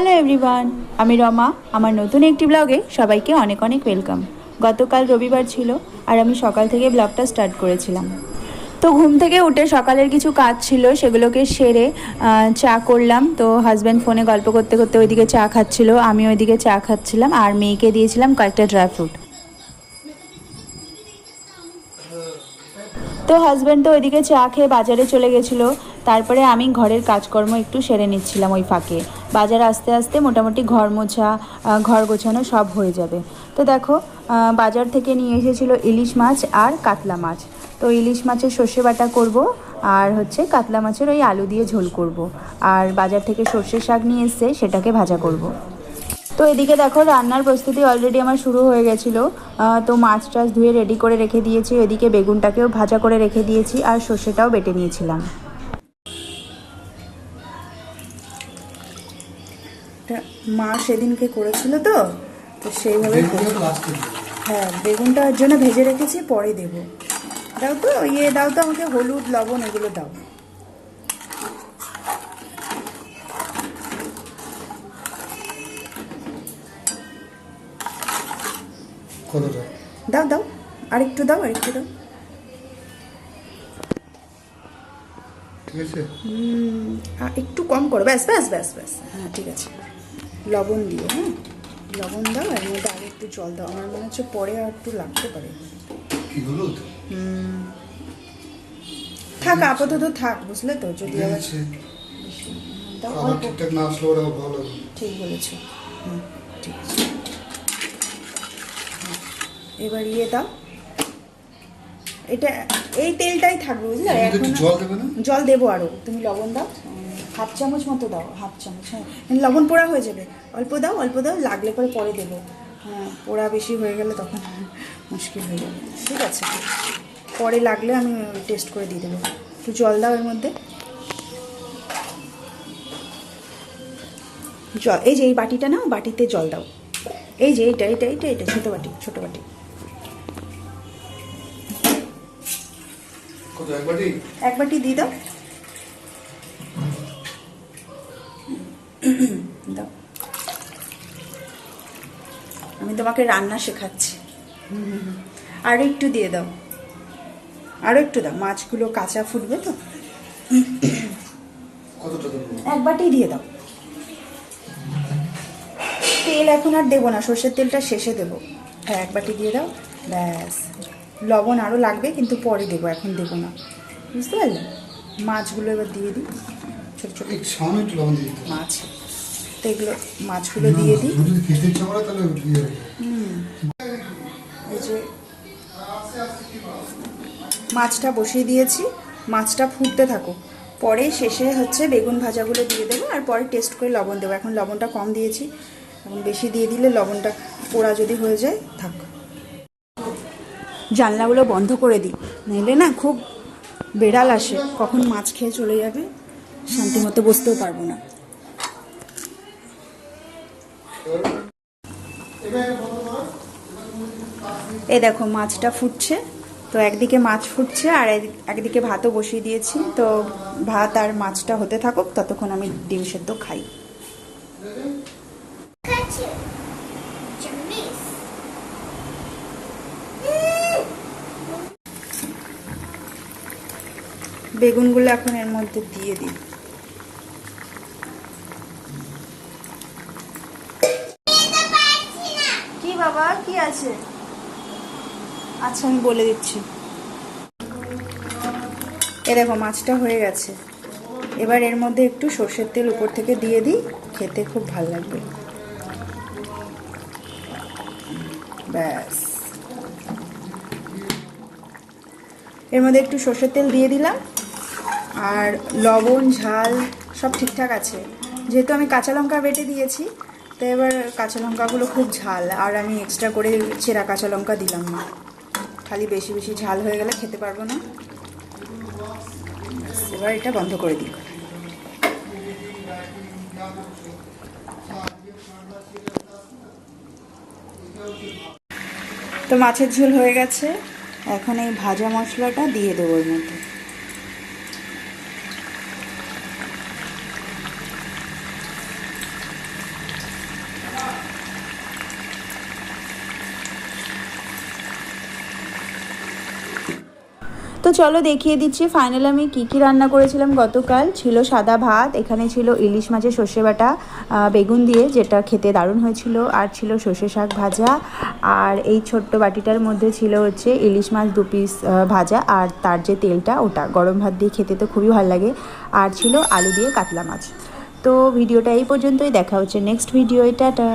Hello everyone আমি রমা। আমার নতুন একটি ব্লগে সবাইকে অনেক অনেক ওয়েলকাম গতকাল রবিবার ছিল আর আমি সকাল থেকে ব্লগটা স্টার্ট করেছিলাম। তো ঘুম থেকে উঠে সকালের কিছু কাজ ছিল, সেগুলোকে সেরে চা করলাম। তো হাজব্যান্ড ফোনে গল্প করতে করতে ওইদিকে চা খাচ্ছিল, আমি ওইদিকে চা খাচ্ছিলাম আর মেয়েকে দিয়েছিলাম কয়েকটা ড্রাই ফ্রুট তো হাজব্যান্ড তো ওইদিকে চা খেয়ে বাজারে চলে গেছিল, তারপরে আমি ঘরের কাজকর্ম একটু সেরে নিচ্ছিলাম ওই ফাঁকে। বাজার আস্তে আস্তে মোটামুটি ঘর মোছা ঘর গোছানো সব হয়ে যাবে। তো দেখো বাজার থেকে নিয়ে এসেছিল ইলিশ মাছ আর কাতলা মাছ। তো ইলিশ মাছের সর্ষে বাটা করব, আর হচ্ছে কাতলা মাছের ওই আলু দিয়ে ঝোল করব। আর বাজার থেকে সর্ষে শাক নিয়ে এসছে সেটাকে ভাজা করব। তো এদিকে দেখো, রান্নার প্রস্তুতি অলরেডি আমার শুরু হয়ে গেছিল। তো মাছ টাছ ধুয়ে রেডি করে রেখে দিয়েছি। এদিকে বেগুনটাকেও ভাজা করে রেখে দিয়েছি, আর সর্ষেটাও বেটে নিয়েছিলাম। মা সেদিনকে করেছিল তো তো সেইভাবে হ্যাঁ বেগুনটার জন্য ভেজে রেখেছি পরে দেব। দাও তো ইয়ে দাও তো আমাকে হলুদ লবণ এগুলো দাও। দাও দাও আরেকটু দাও আরেকটু দাও। ঠিক আছে? একটু কম করো ব্যাস ব্যাস ব্যাস ব্যাস হ্যাঁ ঠিক আছে। লবণ দিও হ্যাঁ? লবণ দাও এর মধ্যে আগে একটু জল দাও। আমার মনে হচ্ছে পরে আর একটু লাগতে পারে। থাক আপাতত থাক বুঝলে তো? যদি ঠিক আবার বলেছ। ঠিক আছে। হ্যাঁ, এবার ইয়ে দাও। এটা এই তেলটাই থাকবে বুঝলে? জল দেবো আরও। তুমি লবণ দাও। হাফ চামচ মতো দাও হাফ চামচ হ্যাঁ। লবণ পোড়া হয়ে যাবে। অল্প দাও অল্প দাও লাগলে পরে পরে দেবো। হ্যাঁ পোড়া বেশি হয়ে গেলে তখন মুশকিল হয়ে যাবে। ঠিক আছে। পরে লাগলে আমি টেস্ট করে দিয়ে দেবো। একটু জল দাও এর মধ্যে। জল এই যে এই বাটিটা নাও বাটিতে জল দাও। এই যে এইটা এইটা এইটা এইটা ছোটো বাটি ছোটো বাটি। এক বাটি? দিয়ে দাও দাও আমি তোমাকে রান্না শেখাচ্ছি। আরও একটু দিয়ে দাও। আরও একটু দাও। মাছগুলো কাঁচা ফুটবে তো? এক বাটি দিয়ে দাও। তেল এখন আর দেবো না সর্ষের তেলটা শেষে দেবো। হ্যাঁ এক বাটি দিয়ে দাও। ব্যাস। লবণ আরও লাগবে কিন্তু পরে দেবো এখন দেবো না। বুঝতে পারলে? মাছগুলো এবার দিয়ে দিই। ছোটো ছোটো। মাছ। তো এগুলো মাছগুলো দিয়ে দিই। এই যে মাছটা বসিয়ে দিয়েছি। মাছটা ফুটতে থাকো পরে শেষে হচ্ছে বেগুন ভাজাগুলো দিয়ে দেবো আর পরে টেস্ট করে লবণ দেবো। এখন লবণটা কম দিয়েছি। এখন বেশি দিয়ে দিলে লবণটা পোড়া যদি হয়ে যায় থাক। জানলাগুলো বন্ধ করে দিই। নইলে না খুব বেড়াল আসে। কখন মাছ খেয়ে চলে যাবে শান্তি মতো বসতেও পারব না। এই দেখো, মাছটা ফুটছে। তো একদিকে মাছ ফুটছে আর একদিকে ভাতও বসিয়ে দিয়েছি। তো ভাত আর মাছটা হতে থাকুক, ততক্ষণ আমি ডিম সেদ্ধ খাই। বেগুনগুলো এখন এর মধ্যে দিয়ে দিই। বাবা কি আছে? আচ্ছা আমি বলে দিচ্ছি। এ দেখো, মাছটা হয়ে গেছে। এবার এর মধ্যে একটু সর্ষের তেল উপর থেকে দিয়ে দিই। খেতে খুব ভালো লাগবে। ব্যাস। এর মধ্যে একটু সর্ষের তেল দিয়ে দিলাম। আর লবণ, ঝাল সব ঠিকঠাক আছে। যেহেতু আমি কাঁচা লঙ্কা বেটে দিয়েছি তো এবার কাঁচা লঙ্কাগুলো খুব ঝাল, আর আমি এক্সট্রা করে চেরা কাঁচা লঙ্কা দিলাম না। খালি বেশি বেশি ঝাল হয়ে গেলে খেতে পারব না। এবার এটা বন্ধ করে দিই। তো মাছের ঝোল হয়ে গেছে। এখন এই ভাজা মশলাটা দিয়ে দেবো ওর মধ্যে। তো চলো দেখিয়ে দিচ্ছি ফাইনাল আমি কি কি রান্না করেছিলাম গতকাল। ছিল সাদা ভাত, এখানে ছিল ইলিশ মাছের সর্ষে বাটা বেগুন দিয়ে, যেটা খেতে দারুণ হয়েছিল। আর ছিল সর্ষে শাক ভাজা, আর এই ছোট্ট বাটিটার মধ্যে ছিল হচ্ছে ইলিশ মাছ দু পিস ভাজা, আর তার যে তেলটা ওটা গরম ভাত দিয়ে খেতে তো খুবই ভালো লাগে। আর ছিল আলু দিয়ে কাতলা মাছ। তো ভিডিওটা এই পর্যন্তই, দেখা হচ্ছে নেক্সট ভিডিও টাটা।